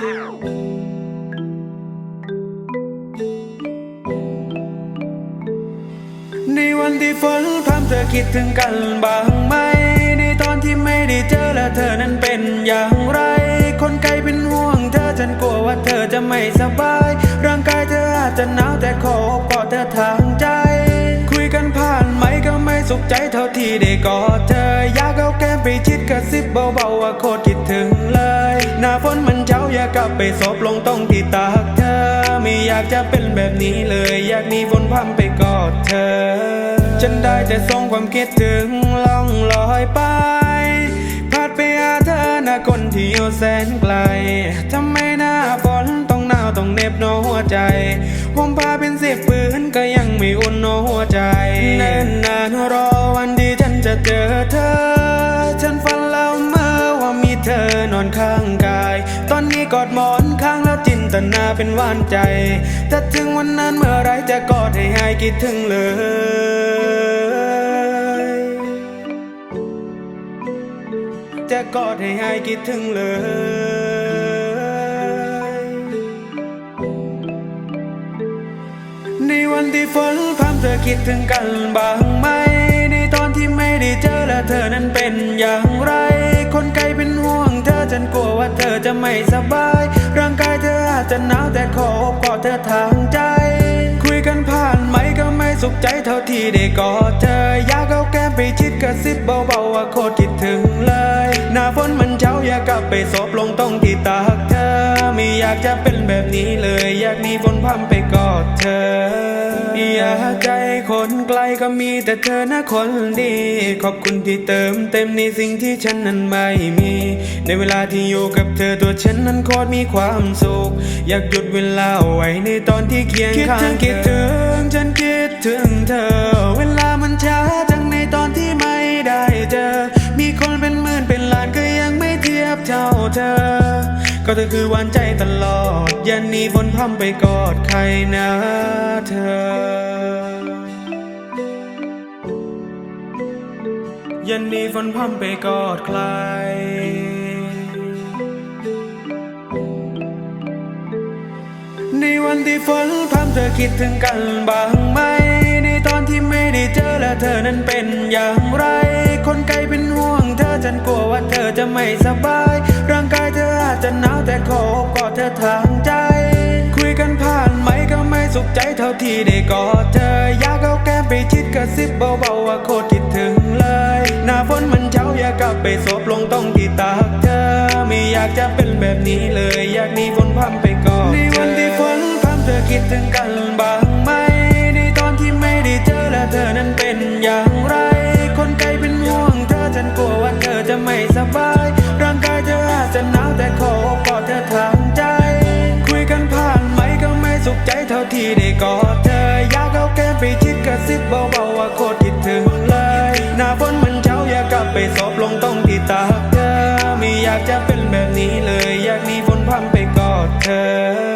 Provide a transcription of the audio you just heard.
ในวันที่ฝนพรำเธอคิดถึงกันบ้างไหม ในตอนที่ไม่ได้เจอและเธอนั้นเป็นอย่างไร คนไกลเป็นห่วงเธอฉันกลัวว่าเธอจะไม่สบาย ร่างกายเธออาจจะหนาวแต่ขอกอดเธอทางใจ คุยกันผ่านไหมก็ไม่สุขใจเท่าที่ได้กอดเธอ อยากเอาแก้มไปชิดกระซิบเบาๆว่าโคตรคิดถึงเลย หน้าฝน มันเช้าอบไปศพลงตรงที่ตากเธอ ไม่อยากจะเป็นแบบนี้เลย อยากหนีฝนพรำไปกอดเธอ ฉันได้แต่ส่งความคิดถึงล่องลอยไปพัดไปหาเธอน้าคนที่อยู่แสนไกลทำไมหน้าฝนต้องหนาวต้องเหน็บโนหัวใจผมพาเป็นสิบปืนก็ยังไม่อุ่นโนหัวใจนิ่นนานรอวันที่ฉันจะเจอเธอ ตนาเป็นหวานใจ ถ้าถึงวันนั้นเมื่อไรจะกอดให้หายคิดถึงเลยจะกอดให้หายคิดถึงเลยในวันที่ฝนพรำเธอคิดถึงกันบ้างไหม ไม่สบาย ร่างกายเธออาจจะหนาวแต่ขออบกอดเธอทางใจ คุยกันผ่านไหมก็ไม่สุขใจเท่าที่ได้กอดเธอ อยากเอาแก้มไปชิดกระซิบเบาๆว่าโคตรคิดถึงเลย หน้าฝนมันเช้าอยากกลับไปศพลงตรงที่ตากเธอ ไม่อยากจะเป็นแบบนี้เลย อยากหนีฝนพรำไปกอดเธออยากใจคนไกลก็มีแต่เธอนะคนดี ขอบคุณที่เติมเต็มในสิ่งที่ฉันนั้นไม่มี ในเวลาที่อยู่กับเธอตัวฉันนั้นโคตรมีความสุข อยากหยุดเวลาไว้ในตอนที่เคียงข้างคิดถึงฉันคิดถึงเธอ เวลามันช้าจังในตอนที่ไม่ได้เจอ มีคนเป็นหมื่นเป็นล้านก็ยังไม่เทียบเท่าเธอ ก็เธอคือหวานใจตลอดย่าหนีฝนพรำไปกอดใครนะเธอย่าหนีฝนพรำไปกอดใคร ในวันที่ฝนพรำเธอคิดถึงกันบ้างไหม ในตอนที่ไม่ได้เจอและเธอนั้นเป็นอย่างไร คนไกลเป็นห่วงเธอฉันกลัวว่าเธอจะไม่สบาย ร่างกายเธออาจจะหนาวแต่ขอบกอดเธอทางใจ คุยกันผ่านไหมก็ไม่สุขใจเท่าที่ได้กอดเธอ อยากเอาแก้มไปชิดกระซิบเบาๆว่าโคตรคิดถึงเลย หน้าฝนมันเช้าอยากกลับไปศพลงตรงที่ตากเธอ ไม่อยากจะเป็นแบบนี้เลย อยากหนีฝนพรำไปกอดในวันที่ คิดถึงกันบ้างไหมในตอนที่ไม่ได้เจอและเธอนั้นเป็นอย่างไร คนไกลเป็นห่วงเธอฉันกลัวว่าเธอจะไม่สบาย ร่างกายเธออาจจะหนาวแต่ขอกอดเธอทางใจ คุยกันผ่านไหมก็ไม่สุขใจเท่าที่ได้กอดเธอ อยากเอาแก้มไปชิดกระซิบเบาๆว่าโคตรคิดถึงเลย หน้าฝนมันเช้าอยากกลับไปสอบลงต้องที่ตาเธอไม่อยากจะเป็นแบบนี้เลย อยากมีฝนพัมไปกอดเธอ